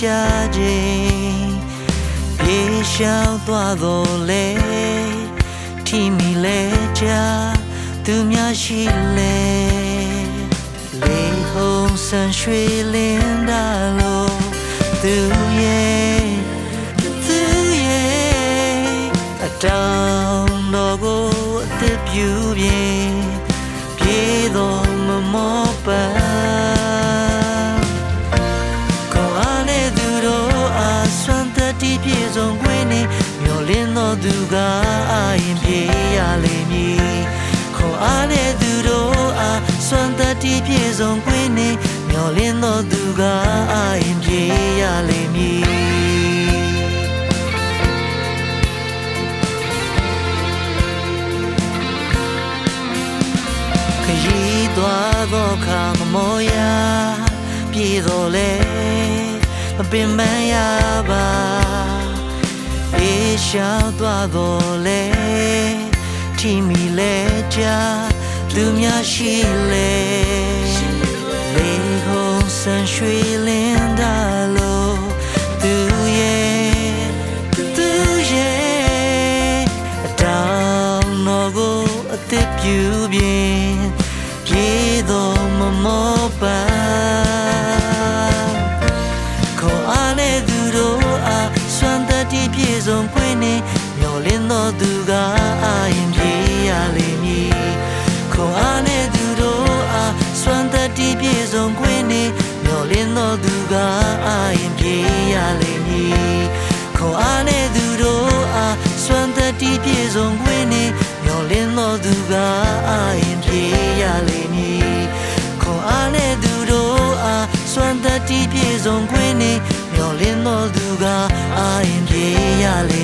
ကြခြင်းပြေရှောင်သွားတော့လေထိမိလဲကြသူများရှိလဲလေဟုံးဆန်ရွှေလင်းတာလို့သူရဲ့သူရဲ့အတောင်တော်ကိုအသက်ပြူပြင်းပြေတော်မမောပ ပြေဆုံးခွင့်နဲ့မျောလင်းတော်သူကအာရင်ပြေရလိမ့်မည်ကိုအားနဲ့သူတို့အားဆွမ်းတတိပြေဆုံးခွင့်နဲ့မျောလင်းတော်သူကအာရင်ပြေရလိမ့်မည်ခရီးသွားသောခါမမောရပြည်တော်လဲမပင်ပန်းရပါ အေးရှောက်သွားတော်လဲထိမီလဲကြသူများရှိလဲလေဟုံးဆန်ရွှေလင်းတာ တိပြေဆုံးခွင့်နဲ့မျောလင်းတော်သူကအာရင်ပြေရလိမ့်မည်ခေါ်အားနဲ့သူတို့အားစွမ်းတတိပြေဆုံးခွင့်နဲ့မျောလင်းတော်သူကအာရင်ပြေရလိမ့်မည်ခေါ်အားနဲ့သူတို့အားစွမ်းတတိပြေဆုံးခွင့်နဲ့မျောလင်းတော်သူကအာရင်ပြေရလိမ့်မည်ခေါ်အားနဲ့သူတို့အားစွမ်းတတိပြေဆုံးခွင့်နဲ့မျော လင်းတော်သူကအာရင်ပြေရလိမ့်